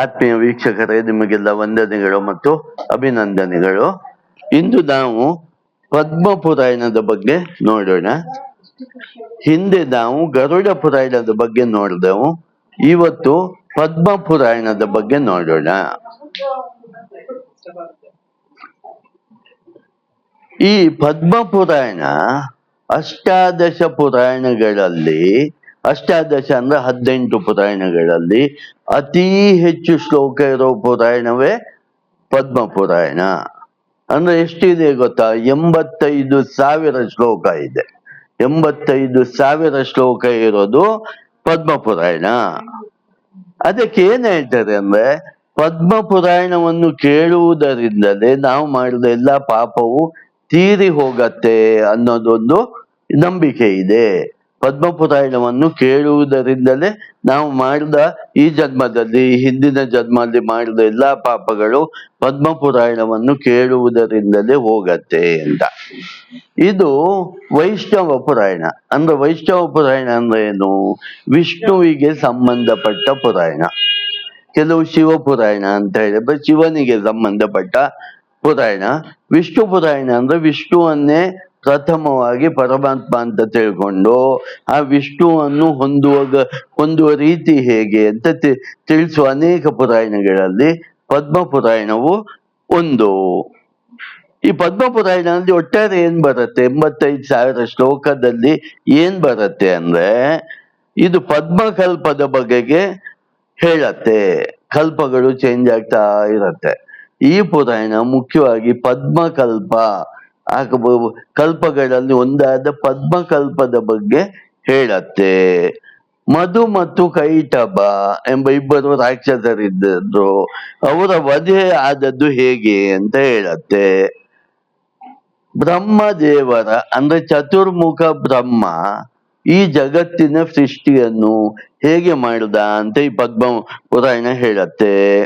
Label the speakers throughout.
Speaker 1: ಆತ್ಮೀಯ ವೀಕ್ಷಕರೇ, ನಿಮಗೆಲ್ಲ ವಂದನೆಗಳು ಮತ್ತು ಅಭಿನಂದನೆಗಳು. ಇಂದು ನಾವು ಪದ್ಮ ಪುರಾಣದ ಬಗ್ಗೆ ನೋಡೋಣ. ಹಿಂದೆ ನಾವು ಗರುಡ ಪುರಾಣದ ಬಗ್ಗೆ ನೋಡಿದೆವು. ಇವತ್ತು ಪದ್ಮ ಪುರಾಣದ ಬಗ್ಗೆ ನೋಡೋಣ. ಈ ಪದ್ಮ ಪುರಾಣ ಅಷ್ಟಾದಶ ಪುರಾಣಗಳಲ್ಲಿ ಅಷ್ಟಾದಶ ಅಂದ್ರೆ ಹದಿನೆಂಟು ಪುರಾಣಗಳಲ್ಲಿ ಅತಿ ಹೆಚ್ಚು ಶ್ಲೋಕ ಇರೋ ಪುರಾಣವೇ ಪದ್ಮ ಪುರಾಯಣ ಅಂದ್ರೆ ಎಷ್ಟಿದೆ ಗೊತ್ತಾ? ಎಂಬತ್ತೈದು ಸಾವಿರ ಶ್ಲೋಕ ಇದೆ. ಎಂಬತ್ತೈದು ಸಾವಿರ ಶ್ಲೋಕ ಇರೋದು ಪದ್ಮ ಪುರಾಯಣ ಅದಕ್ಕೆ ಏನ್ ಹೇಳ್ತಾರೆ ಅಂದ್ರೆ ಪದ್ಮ ಪುರಾಯಣವನ್ನು ಕೇಳುವುದರಿಂದಲೇ ನಾವು ಮಾಡಿದ ಎಲ್ಲ ಪಾಪವು ತೀರಿ ಹೋಗತ್ತೆ ಅನ್ನೋದೊಂದು ನಂಬಿಕೆ ಇದೆ. ಪದ್ಮ ಪುರಾಣವನ್ನು ಕೇಳುವುದರಿಂದಲೇ ನಾವು ಮಾಡಿದ ಈ ಜನ್ಮದಲ್ಲಿ ಹಿಂದಿನ ಜನ್ಮದಲ್ಲಿ ಮಾಡಿದ ಎಲ್ಲಾ ಪಾಪಗಳು ಪದ್ಮ ಪುರಾಣವನ್ನು ಕೇಳುವುದರಿಂದಲೇ ಹೋಗತ್ತೆ ಅಂತ. ಇದು ವೈಷ್ಣವ ಪುರಾಣ. ಅಂದ್ರೆ ವೈಷ್ಣವ ಪುರಾಣ ಅಂದ್ರೆ ಏನು? ವಿಷ್ಣುವಿಗೆ ಸಂಬಂಧಪಟ್ಟ ಪುರಾಣ. ಕೆಲವು ಶಿವ ಪುರಾಣ ಅಂತ ಹೇಳಿದ್ರೆ ಶಿವನಿಗೆ ಸಂಬಂಧಪಟ್ಟ ಪುರಾಣ. ವಿಷ್ಣು ಪುರಾಣ ಅಂದ್ರೆ ವಿಷ್ಣುವನ್ನೇ ಪ್ರಥಮವಾಗಿ ಪರಮಾತ್ಮ ಅಂತ ತಿಳ್ಕೊಂಡು ಆ ವಿಷ್ಣುವನ್ನು ಹೊಂದುವಾಗ ಹೊಂದುವ ರೀತಿ ಹೇಗೆ ಅಂತ ತಿಳಿಸುವ ಅನೇಕ ಪುರಾಯಣಗಳಲ್ಲಿ ಪದ್ಮ ಪುರಾಣವು ಒಂದು. ಈ ಪದ್ಮ ಪುರಾಣದಲ್ಲಿ ಒಟ್ಟಾರೆ ಏನ್ ಬರುತ್ತೆ? ಎಂಬತ್ತೈದು ಸಾವಿರ ಶ್ಲೋಕದಲ್ಲಿ ಏನ್ ಬರುತ್ತೆ ಅಂದ್ರೆ ಇದು ಪದ್ಮಕಲ್ಪದ ಬಗೆಗೆ ಹೇಳತ್ತೆ. ಕಲ್ಪಗಳು ಚೇಂಜ್ ಆಗ್ತಾ ಇರತ್ತೆ. ಈ ಪುರಾಣ ಮುಖ್ಯವಾಗಿ ಪದ್ಮಕಲ್ಪ ಆ ಕಲ್ಪಗಳಲ್ಲಿ ಒಂದಾದ ಪದ್ಮಕಲ್ಪದ ಬಗ್ಗೆ ಹೇಳತ್ತೆ. ಮಧು ಮತ್ತು ಕೈಟಬ ಎಂಬ ಇಬ್ಬರು ರಾಕ್ಷಸರಿದ್ದರು. ಅವರ ವಧೆ ಆದದ್ದು ಹೇಗೆ ಅಂತ ಹೇಳತ್ತೆ. ಬ್ರಹ್ಮದೇವರ, ಅಂದ್ರೆ ಚತುರ್ಮುಖ ಬ್ರಹ್ಮ, ಈ ಜಗತ್ತಿನ ಸೃಷ್ಟಿಯನ್ನು ಹೇಗೆ ಮಾಡಿದ ಅಂತ ಈ ಪದ್ಮ ಪುರಾಣ ಹೇಳತ್ತೆ.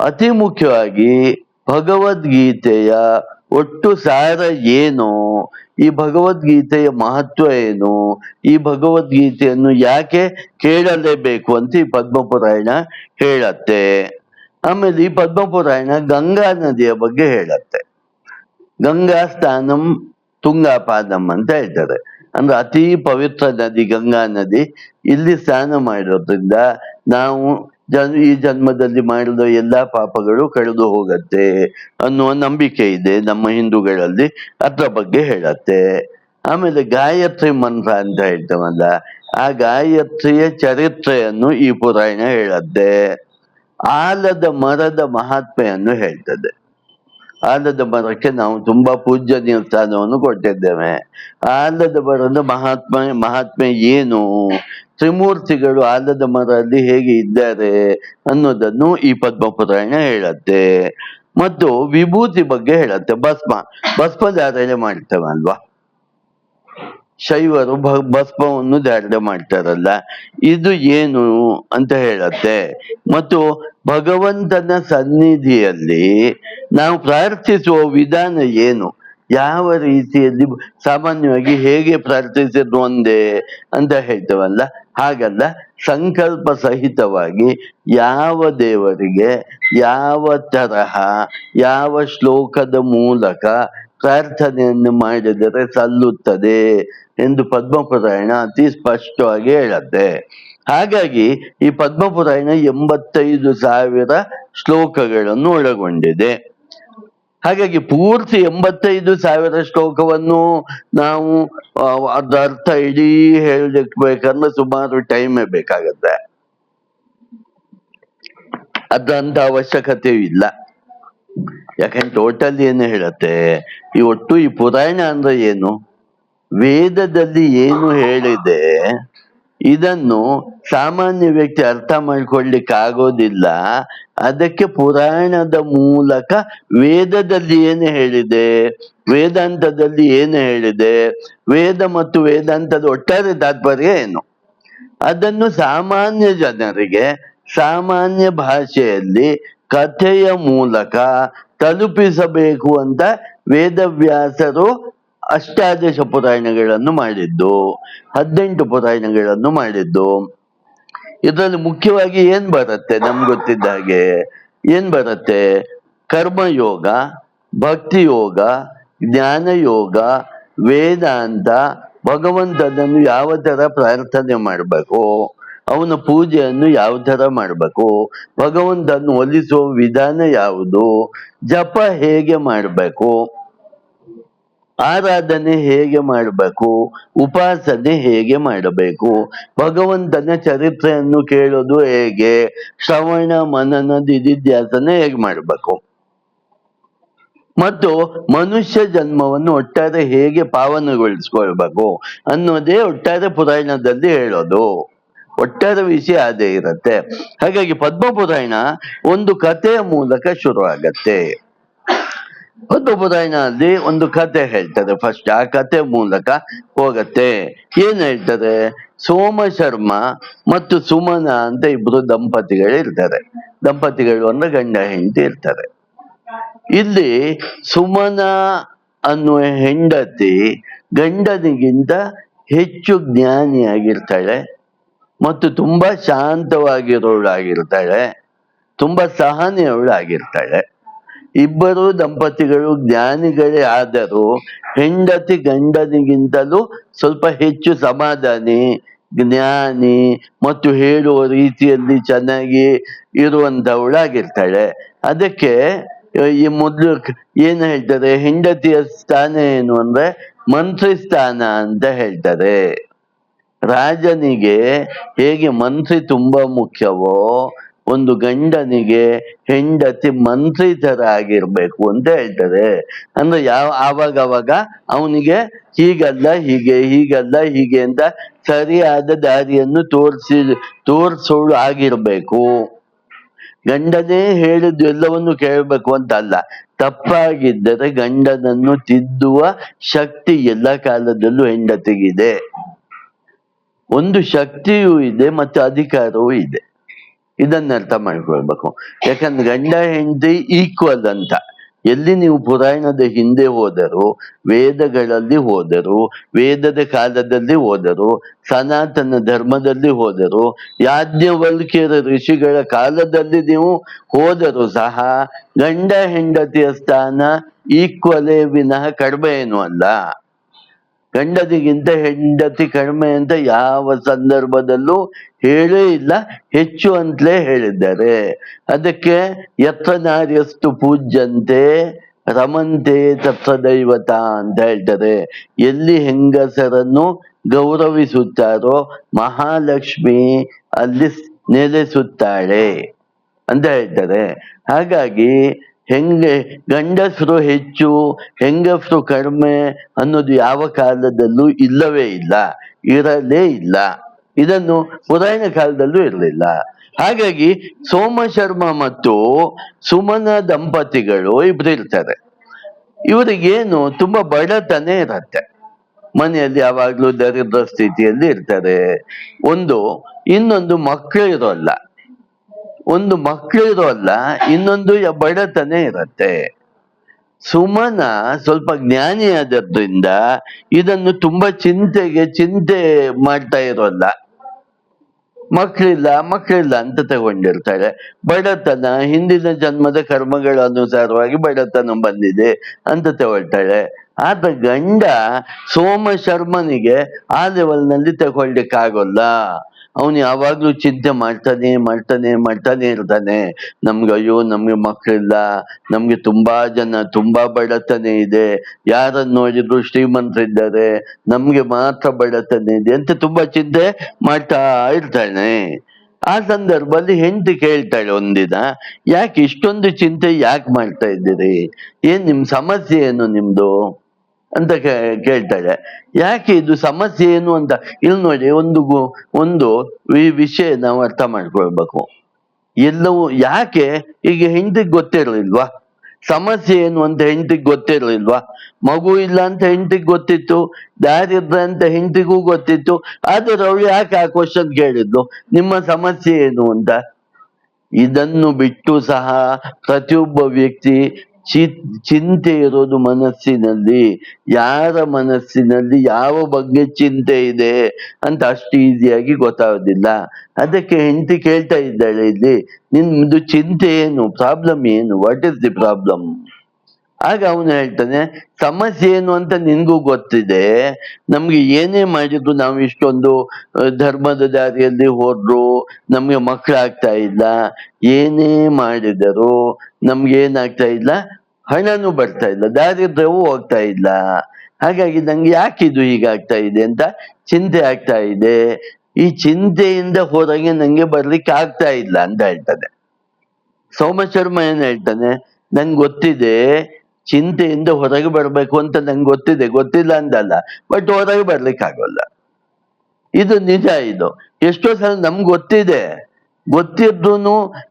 Speaker 1: ಅತಿ ಮುಖ್ಯವಾಗಿ ಭಗವದ್ಗೀತೆಯ ಒಟ್ಟು ಸಾರ ಏನು? ಈ ಭಗವದ್ಗೀತೆಯ ಮಹತ್ವ ಏನು? ಈ ಭಗವದ್ಗೀತೆಯನ್ನು ಯಾಕೆ ಕೇಳಲೇಬೇಕು ಅಂತ ಈ ಪದ್ಮಪುರಾಯಣ ಹೇಳತ್ತೆ. ಆಮೇಲೆ ಈ ಪದ್ಮಪುರಾಯಣ ಗಂಗಾ ನದಿಯ ಬಗ್ಗೆ ಹೇಳತ್ತೆ. ಗಂಗಾ ಸ್ಥಾನಂ ತುಂಗಾಪಾದಂ ಅಂತ ಹೇಳ್ತಾರೆ. ಅಂದ್ರೆ ಅತಿ ಪವಿತ್ರ ನದಿ, ಗಂಗಾ ನದಿ. ಇಲ್ಲಿ ಸ್ನಾನ ಮಾಡೋದ್ರಿಂದ ನಾವು ಜನ್, ಈ ಜನ್ಮದಲ್ಲಿ ಮಾಡಿದ ಎಲ್ಲಾ ಪಾಪಗಳು ಕಳೆದು ಹೋಗತ್ತೆ ಅನ್ನುವ ನಂಬಿಕೆ ಇದೆ ನಮ್ಮ ಹಿಂದೂಗಳಲ್ಲಿ. ಅದ್ರ ಬಗ್ಗೆ ಹೇಳತ್ತೆ. ಆಮೇಲೆ ಗಾಯತ್ರಿ ಮಂತ್ರ ಅಂತ ಹೇಳ್ತೇವಲ್ಲ, ಆ ಗಾಯತ್ರಿಯ ಚರಿತ್ರೆಯನ್ನು ಈ ಪುರಾಣ ಹೇಳತ್ತೆ. ಆಲದ ಮರದ ಮಹಾತ್ಮೆಯನ್ನು ಹೇಳ್ತದೆ. ಆಲದ ಮರಕ್ಕೆ ನಾವು ತುಂಬಾ ಪೂಜ್ಯ ಸ್ಥಾನವನ್ನು ಕೊಟ್ಟಿದ್ದೇವೆ. ಆನಂದ ಮರದ ಮಹಾತ್ಮ, ಮಹಾತ್ಮೆ ಏನು? ತ್ರಿಮೂರ್ತಿಗಳು ಆಲದ ಮರದಲ್ಲಿ ಹೇಗೆ ಇದ್ದಾರೆ ಅನ್ನೋದನ್ನು ಈ ಪದ್ಮ ಪುರಾಣ ಹೇಳತ್ತೆ. ಮತ್ತು ವಿಭೂತಿ ಬಗ್ಗೆ ಹೇಳತ್ತೆ. ಭಸ್ಮ ಭಸ್ಮ ಧಾರಣೆ ಮಾಡ್ತೇವೆ ಅಲ್ವಾ ಶೈವರು ಭಸ್ಮವನ್ನು ಧಾರಣೆ ಮಾಡ್ತಾರಲ್ಲ, ಇದು ಏನು ಅಂತ ಹೇಳತ್ತೆ? ಮತ್ತು ಭಗವಂತನ ಸನ್ನಿಧಿಯಲ್ಲಿ ನಾವು ಪ್ರಾರ್ಥಿಸುವ ವಿಧಾನ ಏನು? ಯಾವ ರೀತಿಯಲ್ಲಿ ಸಾಮಾನ್ಯವಾಗಿ ಹೇಗೆ ಪ್ರಾರ್ಥಿಸಿದ್ರು ಒಂದೇ ಅಂತ ಹೇಳ್ತೇವಲ್ಲ? ಹಾಗಲ್ಲ, ಸಂಕಲ್ಪ ಸಹಿತವಾಗಿ ಯಾವ ದೇವರಿಗೆ, ಯಾವ ತರಹ, ಯಾವ ಶ್ಲೋಕದ ಮೂಲಕ ಪ್ರಾರ್ಥನೆಯನ್ನು ಮಾಡಿದರೆ ಸಲ್ಲುತ್ತದೆ ಎಂದು ಪದ್ಮಪುರಾಯಣ ಅತಿ ಸ್ಪಷ್ಟವಾಗಿ ಹೇಳತ್ತೆ. ಹಾಗಾಗಿ ಈ ಪದ್ಮಪುರಾಯಣ ಎಂಬತ್ತೈದು ಸಾವಿರ ಶ್ಲೋಕಗಳನ್ನು ಒಳಗೊಂಡಿದೆ. ಹಾಗಾಗಿ ಪೂರ್ತಿ ಎಂಬತ್ತೈದು ಸಾವಿರ ಶ್ಲೋಕವನ್ನು ನಾವು ಅದ ಅರ್ಥ ಇಡೀ ಹೇಳಬೇಕಂದ್ರೆ ಸುಮಾರು ಟೈಮೇ ಬೇಕಾಗತ್ತೆ. ಅದಂತ ಅವಶ್ಯಕತೆಯೂ ಇಲ್ಲ. ಯಾಕಂದ್ರೆ ಟೋಟಲ್ ಏನು ಹೇಳತ್ತೆ, ಈ ಒಟ್ಟು ಈ ಪುರಾಣ ಅಂದ್ರೆ ಏನು? ವೇದದಲ್ಲಿ ಏನು ಹೇಳಿದೆ, ಇದನ್ನು ಸಾಮಾನ್ಯ ವ್ಯಕ್ತಿ ಅರ್ಥ ಮಾಡ್ಕೊಳ್ಲಿಕ್ಕೆ ಆಗೋದಿಲ್ಲ. ಅದಕ್ಕೆ ಪುರಾಣದ ಮೂಲಕ ವೇದದಲ್ಲಿ ಏನು ಹೇಳಿದೆ? ವೇದಾಂತದಲ್ಲಿ ಏನು ಹೇಳಿದೆ? ವೇದ ಮತ್ತು ವೇದಾಂತದ ಒಟ್ಟಾರೆ ತಾತ್ಪರ್ಯ ಏನು? ಅದನ್ನು ಸಾಮಾನ್ಯ ಜನರಿಗೆ, ಸಾಮಾನ್ಯ ಭಾಷೆಯಲ್ಲಿ ಕಥೆಯ ಮೂಲಕ ತಲುಪಿಸಬೇಕು ಅಂತ ವೇದವ್ಯಾಸರು ಅಷ್ಟಾದಶ ಪುರಾಣಗಳನ್ನು ಮಾಡಿದ್ದು, ಹದಿನೆಂಟು ಪುರಾಣಗಳನ್ನು ಮಾಡಿದ್ದು. ಇದರಲ್ಲಿ ಮುಖ್ಯವಾಗಿ ಏನ್ ಬರುತ್ತೆ ನಮ್ಗೆ ಗೊತ್ತಿದ್ದ ಹಾಗೆ? ಏನ್ ಬರುತ್ತೆ? ಕರ್ಮಯೋಗ ಭಕ್ತಿ ಯೋಗ ಜ್ಞಾನ ಯೋಗ ವೇದಾಂತ, ಭಗವಂತನನ್ನು ಯಾವ ತರ ಪ್ರಾರ್ಥನೆ ಮಾಡಬೇಕು? ಅವನ ಪೂಜೆಯನ್ನು ಯಾವ ತರ ಮಾಡಬೇಕು? ಭಗವಂತನ ಒಲಿಸುವ ವಿಧಾನ ಯಾವುದು? ಜಪ ಹೇಗೆ ಮಾಡಬೇಕು? ಆರಾಧನೆ ಹೇಗೆ ಮಾಡಬೇಕು? ಉಪಾಸನೆ ಹೇಗೆ ಮಾಡಬೇಕು? ಭಗವಂತನ ಚರಿತ್ರೆಯನ್ನು ಕೇಳೋದು ಹೇಗೆ? ಶ್ರವಣ, ಮನನ ದಿದಿಧ್ಯಾಸನ ಹೇಗೆ ಮಾಡಬೇಕು? ಮತ್ತು ಮನುಷ್ಯ ಜನ್ಮವನ್ನು ಒಟ್ಟಾರೆ ಹೇಗೆ ಪಾವನಗೊಳಿಸ್ಕೊಳ್ಬೇಕು ಅನ್ನೋದೇ ಒಟ್ಟಾರೆ ಪುರಾಣದಲ್ಲಿ ಹೇಳೋದು. ಒಟ್ಟಾರೆ ವಿಷಯ ಅದೇ ಇರುತ್ತೆ. ಹಾಗಾಗಿ ಪದ್ಮ ಪುರಾಣ ಒಂದು ಕಥೆಯ ಮೂಲಕ ಶುರು ಆಗತ್ತೆ ಪದ್ಮ ಪುರಾಣದಲ್ಲಿ ಒಂದು ಕತೆ ಹೇಳ್ತಾರೆ ಫಸ್ಟ್ ಆ ಕತೆ ಮೂಲಕ ಹೋಗತ್ತೆ. ಏನ್ ಹೇಳ್ತಾರೆ ಸೋಮ ಶರ್ಮ ಮತ್ತು ಸುಮನ ಅಂತ ಇಬ್ರು ದಂಪತಿಗಳು ಇರ್ತಾರೆ. ದಂಪತಿಗಳು ಅಂದ್ರೆ ಗಂಡ, ಹೆಂಡತಿ ಇರ್ತಾರೆ. ಇಲ್ಲಿ ಸುಮನ ಅನ್ನುವ ಹೆಂಡತಿ ಗಂಡನಿಗಿಂತ ಹೆಚ್ಚು ಜ್ಞಾನಿಯಾಗಿರ್ತಾಳೆ. ಮತ್ತು ತುಂಬಾ ಶಾಂತವಾಗಿರೋಳಾಗಿರ್ತಾಳೆ ತುಂಬಾ ಸಹನೆಯವಳಾಗಿರ್ತಾಳೆ ಇಬ್ಬರು ದಂಪತಿಗಳು ಜ್ಞಾನಿಗಳೇ ಆದರೂ ಹೆಂಡತಿ ಗಂಡನಿಗಿಂತಲೂ ಸ್ವಲ್ಪ ಹೆಚ್ಚು ಸಮಾಧಾನಿ, ಜ್ಞಾನಿ ಮತ್ತು ಹೇಳುವ ರೀತಿಯಲ್ಲಿ ಚೆನ್ನಾಗಿ ಇರುವಂತವಳಾಗಿರ್ತಾಳೆ ಅದಕ್ಕೆ ಈ ಮೊದಲು ಏನು ಹೇಳ್ತಾರೆ? ಹೆಂಡತಿಯ ಸ್ಥಾನ ಏನು ಅಂದ್ರೆ ಮಂತ್ರಿ ಸ್ಥಾನ ಅಂತ ಹೇಳ್ತಾರೆ. ರಾಜನಿಗೆ ಹೇಗೆ ಮಂತ್ರಿ ತುಂಬಾ ಮುಖ್ಯವೋ, ಒಂದು ಗಂಡನಿಗೆ ಹೆಂಡತಿ ಮಂತ್ರಿ ತರ ಆಗಿರ್ಬೇಕು ಅಂತ ಹೇಳ್ತಾರೆ. ಅಂದ್ರೆ ಯಾವ ಆವಾಗ ಅವಾಗ ಅವನಿಗೆ ಹೀಗಲ್ಲ, ಹೀಗೆ ಹೀಗಲ್ಲ, ಹೀಗೆ ಅಂತ ಸರಿಯಾದ ದಾರಿಯನ್ನು ತೋರಿಸಿ, ತೋರಿಸೋಳು ಆಗಿರ್ಬೇಕು. ಗಂಡನೇ ಹೇಳಿದ್ದು ಎಲ್ಲವನ್ನು ಕೇಳಬೇಕು ಅಂತ ಅಲ್ಲ ತಪ್ಪಾಗಿದ್ದರೆ ಗಂಡನನ್ನು ತಿದ್ದುವ ಶಕ್ತಿ ಎಲ್ಲ ಕಾಲದಲ್ಲೂ ಹೆಂಡತಿಗಿದೆ. ಒಂದು ಶಕ್ತಿಯೂ ಇದೆ ಮತ್ತು ಅಧಿಕಾರವೂ ಇದೆ. ಇದನ್ನ ಅರ್ಥ ಮಾಡ್ಕೊಳ್ಬೇಕು. ಯಾಕಂದ್ರೆ ಗಂಡ ಹೆಂಡತಿ ಈಕ್ವಲ್ ಅಂತ. ಎಲ್ಲಿ ನೀವು ಪುರಾಣದ ಹಿಂದೆ ಹೋದರು, ವೇದಗಳಲ್ಲಿ ಹೋದರು, ವೇದದ ಕಾಲದಲ್ಲಿ ಹೋದರು, ಸನಾತನ ಧರ್ಮದಲ್ಲಿ ಹೋದರು, ಯಾಜ್ಞವಲ್ಕ್ಯರ ಋಷಿಗಳ ಕಾಲದಲ್ಲಿ ನೀವು ಹೋದರೂ ಸಹ ಗಂಡ ಹೆಂಡತಿಯ ಸ್ಥಾನ ಈಕ್ವಲೇ ವಿನಃ ಕಡಿಮೆ ಏನು ಅಲ್ಲ. ಗಂಡನಿಗಿಂತ ಹೆಂಡತಿ ಕಡಿಮೆ ಅಂತ ಯಾವ ಸಂದರ್ಭದಲ್ಲೂ ಹೇಳೇ ಇಲ್ಲ. ಹೆಚ್ಚು ಅಂತಲೇ ಹೇಳಿದ್ದಾರೆ. ಅದಕ್ಕೆ ಯತ್ರ ನಾರ್ಯಸ್ತು ಪೂಜ್ಯಂತೆ ರಮಂತೆ ತತ್ರ ದೈವತ ಅಂತ ಹೇಳ್ತಾರೆ. ಎಲ್ಲಿ ಹೆಂಗಸರನ್ನು ಗೌರವಿಸುತ್ತಾರೋ ಮಹಾಲಕ್ಷ್ಮಿ ಅಲ್ಲಿ ನೆಲೆಸುತ್ತಾಳೆ ಅಂತ ಹೇಳ್ತಾರೆ. ಹಾಗಾಗಿ ಹೆಂಗೆ ಗಂಡಸರು ಹೆಚ್ಚು, ಹೆಂಗಸರು ಕಡಿಮೆ ಅನ್ನೋದು ಯಾವ ಕಾಲದಲ್ಲೂ ಇಲ್ಲವೇ ಇಲ್ಲ, ಇರಲೇ ಇಲ್ಲ. ಇದನ್ನು ಪುರಾಣ ಕಾಲದಲ್ಲೂ ಇರಲಿಲ್ಲ. ಹಾಗಾಗಿ ಸೋಮ ಶರ್ಮ ಮತ್ತು ಸುಮನ ದಂಪತಿಗಳು ಇಬ್ರು ಇರ್ತಾರೆ. ಇವರಿಗೇನು ತುಂಬಾ ಬಡತನ ಇರತ್ತೆ. ಮನೆಯಲ್ಲಿ ಯಾವಾಗ್ಲೂ ದರಿದ್ರ ಸ್ಥಿತಿಯಲ್ಲಿ ಇರ್ತಾರೆ. ಒಂದು, ಇನ್ನೊಂದು ಮಕ್ಕಳು ಇರೋಲ್ಲ. ಒಂದು ಮಕ್ಕಳು ಅಲ್ಲ, ಇನ್ನೊಂದು ಬಡತನ ಇರತ್ತೆ. ಸುಮನ ಸ್ವಲ್ಪ ಜ್ಞಾನಿ ಆದದ್ರಿಂದ ಇದನ್ನು ತುಂಬಾ ಚಿಂತೆಗೆ ಚಿಂತೆ ಮಾಡ್ತಾ ಇರೋಲ್ಲ. ಮಕ್ಕಳಿಲ್ಲ ಮಕ್ಕಳಿಲ್ಲ ಅಂತ ತಗೊಂಡಿರ್ತಾಳೆ ಬಡತನ, ಹಿಂದಿನ ಜನ್ಮದ ಕರ್ಮಗಳ ಅನುಸಾರವಾಗಿ ಬಡತನ ಬಂದಿದೆ ಅಂತ ತಗೊಳ್ತಾಳೆ. ಆತ ಗಂಡ ಸೋಮ ಶರ್ಮನಿಗೆ ಆ ಲೆವೆಲ್ನಲ್ಲಿ ತಗೊಳ್ಲಿಕ್ಕಾಗೋಲ್ಲ ಅವನು ಯಾವಾಗ್ಲೂ ಚಿಂತೆ ಮಾಡ್ತಾನೆ ಮಾಡ್ತಾನೆ ಮಾಡ್ತಾನೆ ಇರ್ತಾನೆ. ನಮ್ಗೆ ಅಯ್ಯೋ, ನಮ್ಗೆ ಮಕ್ಕಳಿಲ್ಲ ನಮ್ಗೆ ತುಂಬಾ ಜನ, ತುಂಬಾ ಬಡತನ ಇದೆ. ಯಾರನ್ನು ನೋಡಿದ್ರು ಶ್ರೀಮಂತರಿದ್ದಾರೆ, ನಮ್ಗೆ ಮಾತ್ರ ಬಡತನ ಇದೆ ಅಂತ ತುಂಬಾ ಚಿಂತೆ ಮಾಡ್ತಾ ಇರ್ತಾನೆ. ಆ ಸಂದರ್ಭದಲ್ಲಿ ಹೆಂಡತಿ ಕೇಳ್ತಾಳೆ ಒಂದಿನ, ಯಾಕೆ ಇಷ್ಟೊಂದು ಚಿಂತೆ ಯಾಕೆ ಮಾಡ್ತಾ ಇದ್ದೀರಿ? ಏನ್ ನಿಮ್ ಸಮಸ್ಯೆ ಏನು ನಿಮ್ದು? ಅಂತ ಕೇ- ಕೇಳ್ತಾಳೆ ಯಾಕೆ ಇದು ಸಮಸ್ಯೆ ಏನು ಅಂತ? ಇಲ್ಲಿ ನೋಡಿ, ಒಂದು ಒಂದು ವಿ- ವಿಷಯ ನಾವು ಅರ್ಥ ಮಾಡ್ಕೊಳ್ಬೇಕು. ಎಲ್ಲವೂ ಯಾಕೆ? ಈಗ ಹೆಂಡತಿಗೆ ಗೊತ್ತಿರಲಿಲ್ವಾ? ಸಮಸ್ಯೆ ಏನು ಅಂತ ಹೆಂಡತಿಗೆ ಗೊತ್ತಿರಲಿಲ್ವಾ? ಮಗು ಇಲ್ಲ ಅಂತ ಹೆಂಡತಿಗೆ ಗೊತ್ತಿತ್ತು, ದಾರಿದ್ರ ಅಂತ ಹೆಂಡತಿಗೂ ಗೊತ್ತಿತ್ತು, ಆದ್ರೆ ಅವಳು ಯಾಕೆ ಆ ಕ್ವಶನ್ ಕೇಳಿದ್ಲು? ನಿಮ್ಮ ಸಮಸ್ಯೆ ಏನು ಅಂತ? ಇದನ್ನು ಬಿಟ್ಟು ಸಹ ಪ್ರತಿಯೊಬ್ಬ ವ್ಯಕ್ತಿ ಚಿ ಚಿಂತೆ ಇರೋದು ಮನಸ್ಸಿನಲ್ಲಿ. ಯಾರ ಮನಸ್ಸಿನಲ್ಲಿ ಯಾವ ಬಗ್ಗೆ ಚಿಂತೆ ಇದೆ ಅಂತ ಅಷ್ಟು ಈಸಿಯಾಗಿ ಗೊತ್ತಾಗೋದಿಲ್ಲ. ಅದಕ್ಕೆ ಹೆಂಡತಿ ಕೇಳ್ತಾ ಇದ್ದಾಳೆ ಇಲ್ಲಿ, ನಿಮ್ದು ಚಿಂತೆ ಏನು? ಪ್ರಾಬ್ಲಮ್ ಏನು? ವಾಟ್ ಇಸ್ ದಿ ಪ್ರಾಬ್ಲಮ್ ಆಗ ಅವನು ಹೇಳ್ತಾನೆ, ಸಮಸ್ಯೆ ಏನು ಅಂತ ನಿನ್ಗೂ ಗೊತ್ತಿದೆ. ನಮ್ಗೆ ಏನೇ ಮಾಡಿದ್ರು ನಾವು ಇಷ್ಟೊಂದು ಧರ್ಮದ ದಾರಿಯಲ್ಲಿ ಹೋದ್ರು, ನಮ್ಗೆ ಮಕ್ಕಳಾಗ್ತಾ ಇಲ್ಲ. ಏನೇ ಮಾಡಿದರು ನಮ್ಗೆ ಏನಾಗ್ತಾ ಇಲ್ಲ? ಹಣನೂ ಬರ್ತಾ ಇಲ್ಲ, ದಾರಿದ್ರ್ಯವೂ ಹೋಗ್ತಾ ಇಲ್ಲ. ಹಾಗಾಗಿ ನಂಗೆ ಯಾಕೆ ಇದು ಹೀಗಾಗ್ತಾ ಇದೆ ಅಂತ ಚಿಂತೆ ಆಗ್ತಾ ಇದೆ. ಈ ಚಿಂತೆಯಿಂದ ಹೊರಗೆ ನಂಗೆ ಬರ್ಲಿಕ್ಕೆ ಆಗ್ತಾ ಇಲ್ಲ ಅಂತ ಹೇಳ್ತಾನೆ. ಸೋಮಶರ್ಮ ಏನ್ ಹೇಳ್ತಾನೆ, ನಂಗೆ ಗೊತ್ತಿದೆ ಚಿಂತೆಯಿಂದ ಹೊರಗೆ ಬರಬೇಕು ಅಂತ ನಂಗೆ ಗೊತ್ತಿದೆ. ಗೊತ್ತಿಲ್ಲ ಅಂದಲ್ಲ ಬಟ್ ಹೊರಗೆ ಬರ್ಲಿಕ್ಕೆ ಆಗೋಲ್ಲ ಇದು ನಿಜ ಇದು. ಎಷ್ಟೋ ಸಲ ನಮ್ಗೆ ಗೊತ್ತಿದೆ. ಗೊತ್ತಿದ್ರು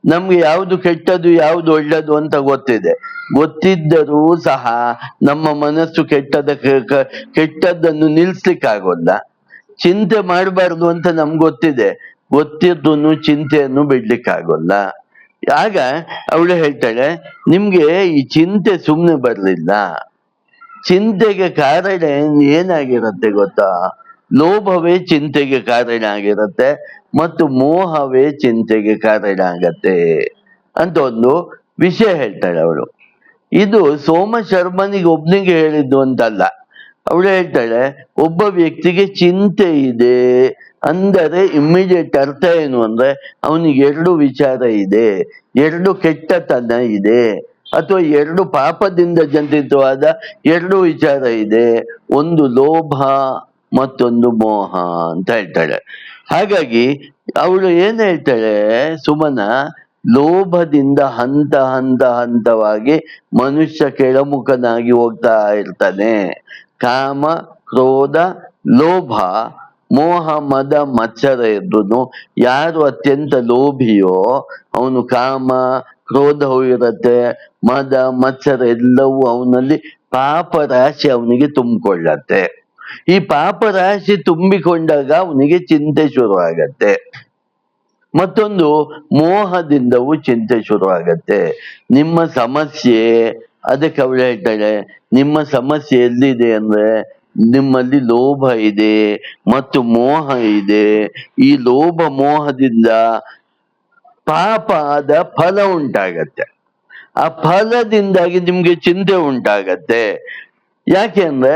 Speaker 1: ನಮ್ಗೆ ಯಾವುದು ಕೆಟ್ಟದ್ದು, ಯಾವುದು ಒಳ್ಳೇದು ಅಂತ ಗೊತ್ತಿದೆ. ಗೊತ್ತಿದ್ದರೂ ಸಹ ನಮ್ಮ ಮನಸ್ಸು ಕೆಟ್ಟದ ಕೆಟ್ಟದ್ದನ್ನು ನಿಲ್ಸ್ಲಿಕ್ಕಾಗೋಲ್ಲ. ಚಿಂತೆ ಮಾಡಬಾರ್ದು ಅಂತ ನಮ್ಗೆ ಗೊತ್ತಿದೆ. ಗೊತ್ತಿದ್ದು ಚಿಂತೆಯನ್ನು ಬಿಡ್ಲಿಕ್ಕಾಗೋಲ್ಲ. ಆಗ ಅವಳು ಹೇಳ್ತಾಳೆ, ನಿಮ್ಗೆ ಈ ಚಿಂತೆ ಸುಮ್ಮನೆ ಬರ್ಲಿಲ್ಲ. ಚಿಂತೆಗೆ ಕಾರಣ ಏನು ಏನಾಗಿರತ್ತೆ ಗೊತ್ತಾ? ಲೋಭವೇ ಚಿಂತೆಗೆ ಕಾರಣ ಆಗಿರತ್ತೆ ಮತ್ತು ಮೋಹವೇ ಚಿಂತೆಗೆ ಕಾರಣ ಆಗತ್ತೆ. ಅಂತ ಒಂದು ವಿಷಯ ಹೇಳ್ತಾಳೆ ಅವಳು. ಇದು ಸೋಮ ಶರ್ಮನಿಗೆ ಒಬ್ನಿಗೆ ಹೇಳಿದ್ದು ಅಂತಲ್ಲ. ಅವಳು ಹೇಳ್ತಾಳೆ, ಒಬ್ಬ ವ್ಯಕ್ತಿಗೆ ಚಿಂತೆ ಇದೆ, ಅಂದರೆ ಇಮ್ಮಿಡಿಯೇಟ್ ಅರ್ಥ ಏನು ಅಂದ್ರೆ, ಅವನಿಗೆ ಎರಡು ವಿಚಾರ ಇದೆ, ಎರಡು ಕೆಟ್ಟತನ ಇದೆ, ಅಥವಾ ಎರಡು ಪಾಪದಿಂದ ಜನಿತವಾದ ಎರಡು ವಿಚಾರ ಇದೆ, ಒಂದು ಲೋಭ ಮತ್ತೊಂದು ಮೋಹ ಅಂತ ಹೇಳ್ತಾಳೆ. ಹಾಗಾಗಿ ಅವಳು ಏನ್ ಹೇಳ್ತಾಳೆ, ಸುಮನ, ಲೋಭದಿಂದ ಹಂತ ಹಂತ ಹಂತವಾಗಿ ಮನುಷ್ಯ ಕೆಳಮುಖನಾಗಿ ಹೋಗ್ತಾ ಇರ್ತಾನೆ. ಕಾಮ, ಕ್ರೋಧ, ಲೋಭ ಮೋಹ ಮದ ಮತ್ಸರ ಇದ್ರು ಯಾರು ಅತ್ಯಂತ ಲೋಭಿಯೋ ಅವನು ಕಾಮ, ಕ್ರೋಧವೂ ಇರತ್ತೆ, ಮದ ಮತ್ಸರ ಎಲ್ಲವೂ ಅವನಲ್ಲಿ ಪಾಪ ರಾಶಿ ಅವನಿಗೆ ತುಂಬಿಕೊಳ್ಳತ್ತೆ. ಈ ಪಾಪ ರಾಶಿ ತುಂಬಿಕೊಂಡಾಗ ಅವನಿಗೆ ಚಿಂತೆ ಶುರು ಆಗತ್ತೆ ಮತ್ತೊಂದು ಮೋಹದಿಂದವೂ ಚಿಂತೆ ಶುರು ಆಗತ್ತೆ ನಿಮ್ಮ ಸಮಸ್ಯೆ ಅದಕ್ಕೆ ಅವಳು ಹೇಳ್ತಾಳೆ, ನಿಮ್ಮ ಸಮಸ್ಯೆ ಎಲ್ಲಿದೆ ಅಂದ್ರೆ ನಿಮ್ಮಲ್ಲಿ ಲೋಭ ಇದೆ ಮತ್ತು ಮೋಹ ಇದೆ. ಈ ಲೋಭ ಮೋಹದಿಂದ ಪಾಪದ ಫಲ ಉಂಟಾಗತ್ತೆ. ಆ ಫಲದಿಂದಾಗಿ ನಿಮ್ಗೆ ಚಿಂತೆ ಉಂಟಾಗತ್ತೆ. ಯಾಕೆ ಅಂದ್ರೆ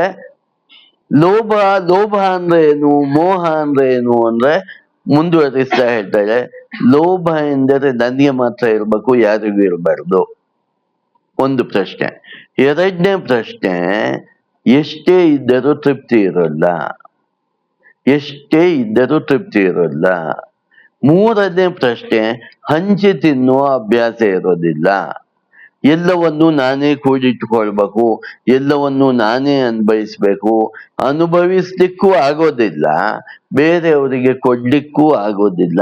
Speaker 1: ಲೋಭ ಲೋಭ ಅಂದ್ರೆ ಏನು, ಮೋಹ ಅಂದ್ರೆ ಏನು ಅಂದ್ರೆ ಮುಂದುವರಿಸ್ತಾ ಹೇಳ್ತಾಳೆ, ಲೋಭ ಎಂದರೆ ನನಗೆ ಮಾತ್ರ ಇರಬೇಕು, ಯಾರಿಗೂ ಇರಬಾರ್ದು. ಒಂದು ಪ್ರಶ್ನೆ. ಎರಡನೇ ಪ್ರಶ್ನೆ, ಎಷ್ಟೇ ಇದ್ದರೂ ತೃಪ್ತಿ ಇರೋಲ್ಲ. ಎಷ್ಟೇ ಇದ್ದರೂ ತೃಪ್ತಿ ಇರೋಲ್ಲ. ಮೂರನೇ ಪ್ರಶ್ನೆ, ಹಂಚಿ ತಿನ್ನುವ ಅಭ್ಯಾಸ ಇರೋದಿಲ್ಲ. ಎಲ್ಲವನ್ನು ನಾನೇ ಕೂಡಿಟ್ಟುಕೊಳ್ಬೇಕು, ಎಲ್ಲವನ್ನು ನಾನೇ ಅನುಭವಿಸ್ಬೇಕು. ಅನುಭವಿಸ್ಲಿಕ್ಕೂ ಆಗೋದಿಲ್ಲ, ಬೇರೆಯವರಿಗೆ ಕೊಡ್ಲಿಕ್ಕೂ ಆಗೋದಿಲ್ಲ.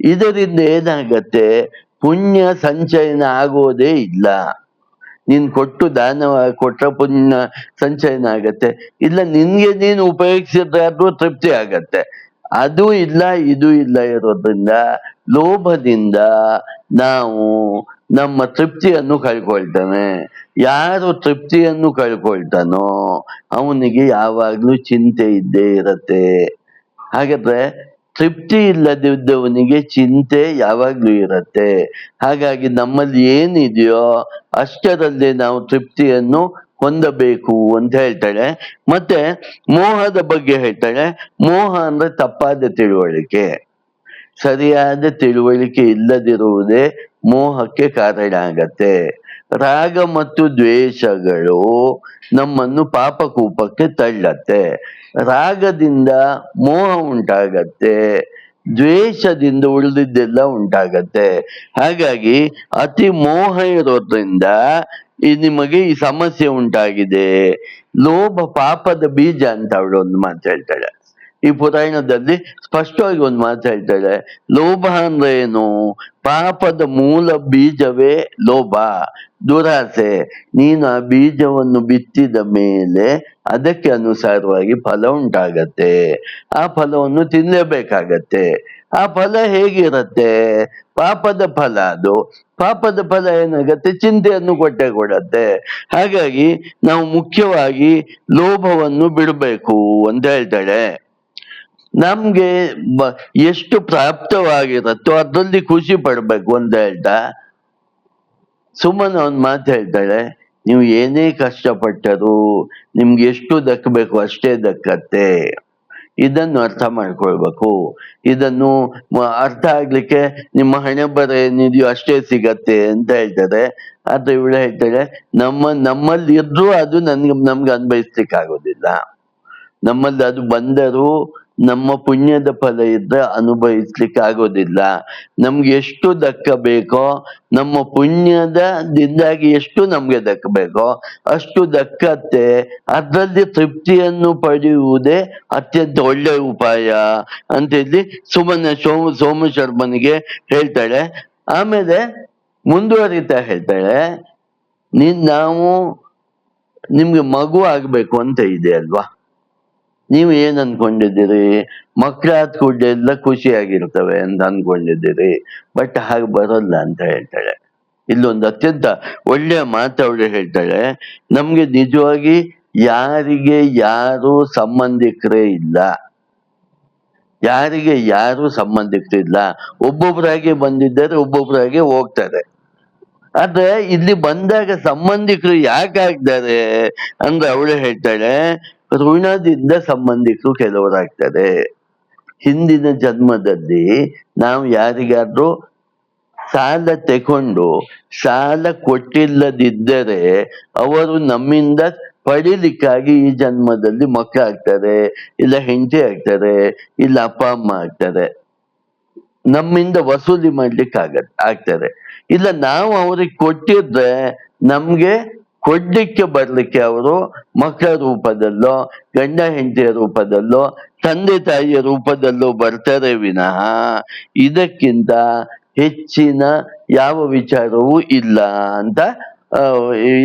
Speaker 1: ಇದರಿಂದ ಏನಾಗತ್ತೆ? ಪುಣ್ಯ ಸಂಚಯನ ಆಗೋದೇ ಇಲ್ಲ. ನೀನ್ ಕೊಟ್ಟು ದಾನ ಕೊಟ್ಟ ಪುಣ್ಯ ಸಂಚಯನ ಆಗತ್ತೆ. ಇಲ್ಲ ನಿನ್ಗೆ ನೀನು ಉಪಯೋಗಿಸಿದ್ರೂ ತೃಪ್ತಿ ಆಗತ್ತೆ. ಅದು ಇಲ್ಲ, ಇದು ಇಲ್ಲ ಇರೋದ್ರಿಂದ ಲೋಭದಿಂದ ನಾವು ನಮ್ಮ ತೃಪ್ತಿಯನ್ನು ಕಳ್ಕೊಳ್ತಾನೆ ಯಾರು ತೃಪ್ತಿಯನ್ನು ಕಳ್ಕೊಳ್ತಾನೋ ಅವನಿಗೆ ಯಾವಾಗ್ಲೂ ಚಿಂತೆ ಇದ್ದೇ ಇರತ್ತೆ. ಹಾಗಾದ್ರೆ ತೃಪ್ತಿ ಇಲ್ಲದಿದ್ದವನಿಗೆ ಚಿಂತೆ ಯಾವಾಗ್ಲೂ ಇರತ್ತೆ. ಹಾಗಾಗಿ ನಮ್ಮಲ್ಲಿ ಏನಿದೆಯೋ ಅಷ್ಟರಲ್ಲಿ ನಾವು ತೃಪ್ತಿಯನ್ನು ಹೊಂದಬೇಕು ಅಂತ ಹೇಳ್ತಾಳೆ. ಮತ್ತೆ ಮೋಹದ ಬಗ್ಗೆ ಹೇಳ್ತಾಳೆ. ಮೋಹ ಅಂದ್ರೆ ತಪ್ಪಾದ ತಿಳುವಳಿಕೆ. ಸರಿಯಾದ ತಿಳುವಳಿಕೆ ಇಲ್ಲದಿರುವುದೇ ಮೋಹಕ್ಕೆ ಕಾರಣ ಆಗತ್ತೆ. ರಾಗ ಮತ್ತು ದ್ವೇಷಗಳು ನಮ್ಮನ್ನು ಪಾಪಕೂಪಕ್ಕೆ ತಳ್ಳತ್ತೆ. ರಾಗದಿಂದ ಮೋಹ ಉಂಟಾಗತ್ತೆ, ದ್ವೇಷದಿಂದ ಉಳಿದಿದ್ದೆಲ್ಲ ಉಂಟಾಗತ್ತೆ. ಹಾಗಾಗಿ ಅತಿ ಮೋಹ ಇರೋದ್ರಿಂದ ಈ ನಿಮಗೆ ಈ ಸಮಸ್ಯೆ ಉಂಟಾಗಿದೆ. ಲೋಭ ಪಾಪದ ಬೀಜ ಅಂತ ಅವಳು ಒಂದು ಮಾತು ಹೇಳ್ತಾಳೆ. ಈ ಪುರಾಣದಲ್ಲಿ ಸ್ಪಷ್ಟವಾಗಿ ಒಂದು ಮಾತು ಹೇಳ್ತಾಳೆ ಲೋಭ ಅಂದ್ರೆ ಏನು? ಪಾಪದ ಮೂಲ ಬೀಜವೇ ಲೋಭ. ದುರಾಸೆ. ನೀನು ಆ ಬೀಜವನ್ನು ಬಿತ್ತಿದ ಮೇಲೆ ಅದಕ್ಕೆ ಅನುಸಾರವಾಗಿ ಫಲ ಉಂಟಾಗತ್ತೆ. ಆ ಫಲವನ್ನು ತಿನ್ನಲೇಬೇಕಾಗತ್ತೆ ಆ ಫಲ ಹೇಗಿರತ್ತೆ? ಪಾಪದ ಫಲ ಅದು. ಪಾಪದ ಫಲ ಏನಾಗತ್ತೆ? ಚಿಂತೆಯನ್ನು ಕೊಟ್ಟೆ ಕೊಡತ್ತೆ ಹಾಗಾಗಿ ನಾವು ಮುಖ್ಯವಾಗಿ ಲೋಭವನ್ನು ಬಿಡಬೇಕು ಅಂತ ಹೇಳ್ತಾಳೆ. ನಮ್ಗೆ ಎಷ್ಟು ಪ್ರಾಪ್ತವಾಗಿರತ್ತೋ ಅದರಲ್ಲಿ ಖುಷಿ ಪಡ್ಬೇಕು. ಅಂತ ಹೇಳ್ತಾ ಸುಮ್ಮನೆ ಒಂದ್ ಮಾತು ಹೇಳ್ತಾಳೆ, ನೀವು ಏನೇ ಕಷ್ಟಪಟ್ಟರು ನಿಮ್ಗೆ ಎಷ್ಟು ದಕ್ಕಬೇಕು ಅಷ್ಟೇ ದಕ್ಕತ್ತೆ. ಇದನ್ನು ಅರ್ಥ ಮಾಡ್ಕೊಳ್ಬೇಕು. ಇದನ್ನು ಅರ್ಥ ಆಗ್ಲಿಕ್ಕೆ ನಿಮ್ಮ ಹಣೆ ಬರ ಏನಿದೆಯೋ ಅಷ್ಟೇ ಸಿಗತ್ತೆ ಅಂತ ಹೇಳ್ತಾರೆ. ಆದ್ರೆ ಇವಳು ಹೇಳ್ತಾಳೆ, ನಮ್ಮ, ನಮ್ಮಲ್ಲಿ ಇದ್ರೂ ಅದು ನನ್ಗೆ, ನಮ್ಗೆ ಅನ್ಭವಿಸ್ಲಿಕ್ಕೆ ಆಗೋದಿಲ್ಲ ನಮ್ಮಲ್ಲಿ ಅದು ಬಂದರೂ ನಮ್ಮ ಪುಣ್ಯದ ಫಲ ಇದ್ರೆ ಅನುಭವಿಸ್ಲಿಕ್ಕೆ ಆಗೋದಿಲ್ಲ. ನಮ್ಗೆ ಎಷ್ಟು ದಕ್ಕಬೇಕೋ, ನಮ್ಮ ಪುಣ್ಯದಿಂದಾಗಿ ಎಷ್ಟು ನಮ್ಗೆ ದಕ್ಕಬೇಕೋ, ಅಷ್ಟು ದಕ್ಕತ್ತೆ. ಅದರಲ್ಲಿ ತೃಪ್ತಿಯನ್ನು ಪಡೆಯುವುದೇ ಅತ್ಯಂತ ಒಳ್ಳೆ ಉಪಾಯ ಅಂತ ಹೇಳಿ ಸುಮನ ಸೋಮ ಸೋಮ ಶರ್ಮನಿಗೆ ಹೇಳ್ತಾಳೆ. ಆಮೇಲೆ ಮುಂದುವರಿತಾ ಹೇಳ್ತಾಳೆ, ನೀನ್, ನಾವು ನಿಮ್ಗೆ ಮಗು ಆಗ್ಬೇಕು ಅಂತ ಇದೆ ಅಲ್ವಾ? ನೀವು ಏನ್ ಅನ್ಕೊಂಡಿದ್ದೀರಿ? ಮಕ್ಕಳಾದ ಕೂಡಲೇ ಎಲ್ಲ ಖುಷಿಯಾಗಿರ್ತವೆ ಅಂತ ಅನ್ಕೊಂಡಿದ್ದೀರಿ. ಬಟ್ ಹಾಗೆ ಬರಲ್ಲ ಅಂತ ಹೇಳ್ತಾಳೆ. ಇಲ್ಲೊಂದು ಅತ್ಯಂತ ಒಳ್ಳೆಯ ಮಾತು ಅವಳು ಹೇಳ್ತಾಳೆ. ನಮ್ಗೆ ನಿಜವಾಗಿ ಯಾರಿಗೆ ಯಾರು ಸಂಬಂಧಿಕರೇ ಇಲ್ಲ. ಯಾರಿಗೆ ಯಾರು ಸಂಬಂಧಿಕರಿಲ್ಲ ಒಬ್ಬೊಬ್ಬರಾಗಿ ಬಂದಿದ್ದಾರೆ ಒಬ್ಬೊಬ್ಬರಾಗೆ ಹೋಗ್ತಾರೆ. ಆದ್ರೆ ಇಲ್ಲಿ ಬಂದಾಗ ಸಂಬಂಧಿಕರು ಯಾಕೆ ಆಗ್ತಾರೆ ಅಂದ್ರೆ ಅವಳು ಹೇಳ್ತಾಳೆ ಋಣದಿಂದ ಸಂಬಂಧಿಕರು ಕೆಲವರಾಗ್ತಾರೆ ಹಿಂದಿನ ಜನ್ಮದಲ್ಲಿ ನಾವು ಯಾರಿಗಾದ್ರೂ ಸಾಲ ತೆಕೊಂಡು ಸಾಲ ಕೊಟ್ಟಿಲ್ಲದಿದ್ದರೆ ಅವರು ನಮ್ಮಿಂದ ಪಡಿಲಿಕ್ಕಾಗಿ ಈ ಜನ್ಮದಲ್ಲಿ ಮಕ್ಕ ಮಕ್ಕಳಾಗ್ತಾರೆ ಇಲ್ಲ ಹೆಂಡತಿ ಆಗ್ತಾರೆ, ಇಲ್ಲ ಅಪ್ಪ, ಅಮ್ಮ ಆಗ್ತಾರೆ. ನಮ್ಮಿಂದ ವಸೂಲಿ ಮಾಡ್ಲಿಕ್ಕೆ ಆಗ ಆಗ್ತಾರೆ ಇಲ್ಲ ನಾವು ಅವ್ರಿಗೆ ಕೊಟ್ಟಿದ್ರೆ ನಮ್ಗೆ ಕೊಡ್ಲಿಕ್ಕೆ ಬರಲಿಕ್ಕೆ ಅವರು ಮಕ್ಕಳ ರೂಪದಲ್ಲೋ, ಗಂಡ ಹೆಂಡತಿಯ ರೂಪದಲ್ಲೋ, ತಂದೆ ತಾಯಿಯ ರೂಪದಲ್ಲೋ ಬರ್ತಾರೆ ವಿನಃ ಇದಕ್ಕಿಂತ ಹೆಚ್ಚಿನ ಯಾವ ವಿಚಾರವೂ ಇಲ್ಲ ಅಂತ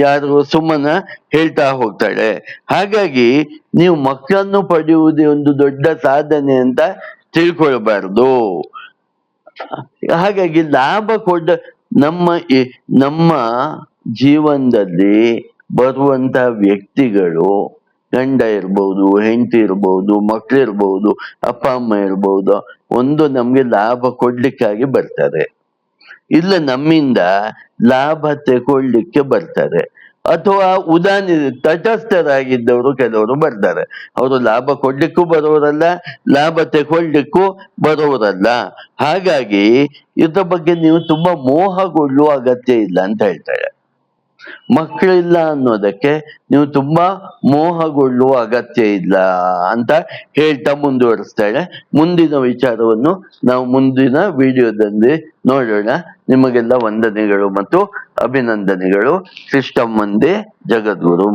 Speaker 1: ಯಾರು ಸುಮ್ಮನ ಹೇಳ್ತಾ ಹೋಗ್ತಾಳೆ. ಹಾಗಾಗಿ ನೀವು ಮಕ್ಕಳನ್ನು ಪಡೆಯುವುದೇ ಒಂದು ದೊಡ್ಡ ಸಾಧನೆ ಅಂತ ತಿಳ್ಕೊಳ್ಬಾರ್ದು. ಹಾಗಾಗಿ ಲಾಭ ಕೊಡ ನಮ್ಮ ನಮ್ಮ ಜೀವನದಲ್ಲಿ ಬರುವಂತ ವ್ಯಕ್ತಿಗಳು, ಗಂಡ ಇರ್ಬೋದು, ಹೆಂಡತಿ ಇರ್ಬೋದು, ಮಕ್ಳು ಇರ್ಬೋದು, ಅಪ್ಪ, ಅಮ್ಮ ಇರ್ಬೋದು, ಒಂದು ನಮ್ಗೆ ಲಾಭ ಕೊಡ್ಲಿಕ್ಕಾಗಿ ಬರ್ತಾರೆ. ಇಲ್ಲ ನಮ್ಮಿಂದ ಲಾಭ ತಗೊಳ್ಳಿಕ್ಕೆ ಬರ್ತಾರೆ. ಅಥವಾ ಉದಾಹರಣೆ ತಟಸ್ಥರಾಗಿದ್ದವರು ಕೆಲವರು ಬರ್ತಾರೆ. ಅವರು ಲಾಭ ಕೊಡ್ಲಿಕ್ಕೂ ಬರೋರಲ್ಲ, ಲಾಭ ತಗೊಳ್ಲಿಕ್ಕೂ ಬರೋರಲ್ಲ. ಹಾಗಾಗಿ ಇದ್ರ ಬಗ್ಗೆ ನೀವು ತುಂಬಾ ಮೋಹಗೊಳ್ಳುವ ಅಗತ್ಯ ಇಲ್ಲ ಅಂತ ಹೇಳ್ತಾಳೆ ಮಕ್ಕಳಿಲ್ಲ ಅನ್ನೋದಕ್ಕೆ ನೀವು ತುಂಬಾ ಮೋಹಗೊಳ್ಳುವ ಅಗತ್ಯ ಇಲ್ಲ ಅಂತ ಹೇಳ್ತಾ ಮುಂದುವರಿಸ್ತಾಳೆ ಮುಂದಿನ ವಿಚಾರವನ್ನು ನಾವು ಮುಂದಿನ ವಿಡಿಯೋದಲ್ಲಿ ನೋಡೋಣ. ನಿಮಗೆಲ್ಲ ವಂದನೆಗಳು ಮತ್ತು ಅಭಿನಂದನೆಗಳು. ಸಿಸ್ಟಮ್ ಒಂದೇ ಜಗದ್ಗುರು.